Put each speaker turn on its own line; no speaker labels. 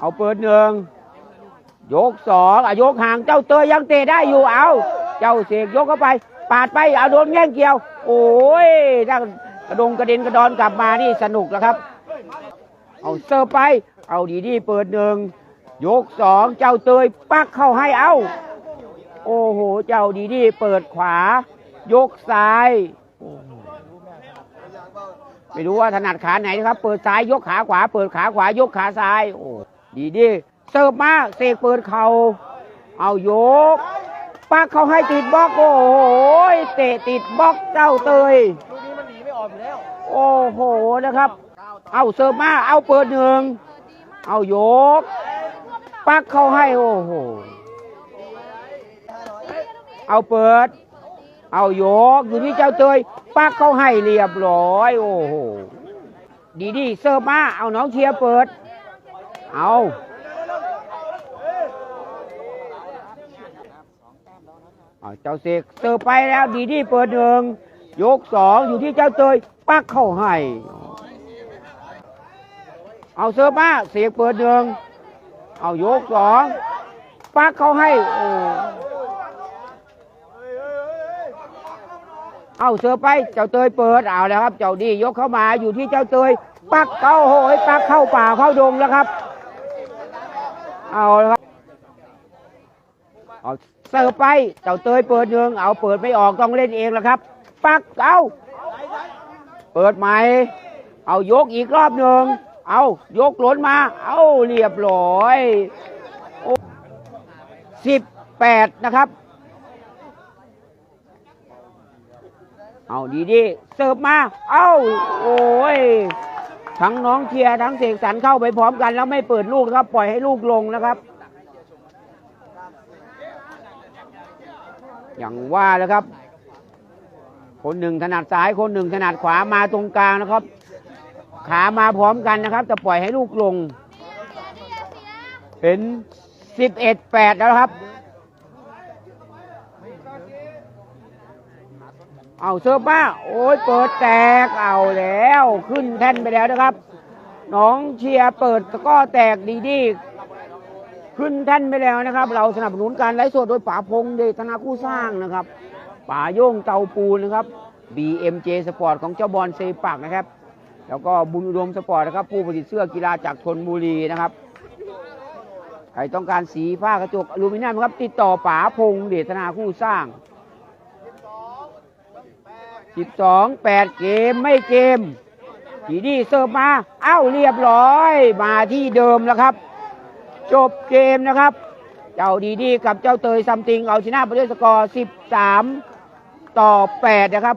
เอาเปิดหนึ่งยกสองอะยกห่างเจ้าเตยยังเตะได้อยู่เอา เจ้าเสกยกเข้าไป ปาดไปเอาโดนแย่งเกี่ยว โอ้ยถ้ากระดงกระเด็นกระดอนกลับมานี่สนุกแล้วครับ เอาเสิร์ไป เอาดีดีเปิดหนึ่งยกสองเจ้าเตยปักเข้าให้เอาโอ้โหเจ้าดีดีเปิดขวา ยกซ้ายไม่รู้ว่าถนัดขาไหนนะครับ เปิดซ้ายยกขาขวา เปิดขาขวายกขาซ้ายโอ้ ดีดีเสิร์ฟมาเสกเปิดเข่าเอายกปักเขาให้ติดบล็อกโอ้โหเตะติดบล็อกเจ้าเตย
ลูกนี้มันหนีไม่ออกอยู่แล้ว
โอ้โหนะครับ เอาเสิร์ฟมาเอาเปิดหนึ่งเอายก ปักเขาให้โอ้โหเอาเปิด เอายกอยู่ที่เจ้าเตยปักเขาให้เรียบร้อย โอ้โหดีดีเสิร์ฟมาเอาน้องเชียร์เปิด เอาเอาเจ้าเสกเสิร์ฟไปแล้วดีดีเปิดหนึ่งยกสองอยู่ที่เจ้าเตยปักเข้าให้ เอาเสิร์ฟมาเสกเปิดหนึ่งเอายกสองปักเข้าให้โอ้เอาเสิร์ฟไปเจ้าเตยเปิดเอาแล้วครับ เจ้าดียกเข้ามาอยู่ที่เจ้าเตยปักเข้าโหยปักเข้าป่าเข้าดงแล้วครับ เอาล้วครับเอาเสิร์ฟไปเจ้าเตยเปิดหนึ่งเอาเปิดไม่ออกต้องเล่นเองแล้วครับ ปักเอาเปิดใหม่เอายกอีกรอบหนึ่งเอายกหล้นมา เอาเรียบร้อยสิบแปดนะครับ เอาดีดีเสิร์ฟมา เอาโอ้ย ทั้งน้องเชียร์ทั้งเสกสรรเข้าไปพร้อมกัน แล้วไม่เปิดลูกนะครับ ปล่อยให้ลูกลงนะครับ อย่างว่าแล้วครับ คนหนึ่งถนัดซ้ายคนหนึ่งถนัดขวามาตรงกลางนะครับ ขามาพร้อมกันนะครับจะปล่อยให้ลูกลง เป็นสิบเอ็ดแปดแล้วครับ เอาเซิร์ฟมาโอ้ยเปิดแตกเอาแล้ว ขึ้นแท่นไปแล้วนะครับ น้องเชียร์เปิดตะกร้อแตกดีดีขึ้นแท่นไปแล้วนะครับ เราสนับสนุนการไลฟ์สดโดยป๋าพงเดชธนาคู่สร้างนะครับป๋าโย่งเตาปูนนะครับ BMJ Sport ของเจ้าบอลเซปักนะครับ แล้วก็บุญอุดมสปอร์ตนะครับ ผู้ผลิตเสื้อกีฬาจากชนบุรีนะครับใครต้องการสีผ้ากระจกอลูมิเนียมครับ ติดต่อป๋าพงเดชธนาคู่สร้าง สิบสองแปดเกมไม่เกมทีนี้เสิร์ฟมา เอ้าเรียบร้อยมาที่เดิมแล้วครับ จบเกมนะครับ เจ้าดีดีกับเจ้าเตยซัมติงเอาชนะไปด้วยสกอร์สิบสามต่อแปดนะครับ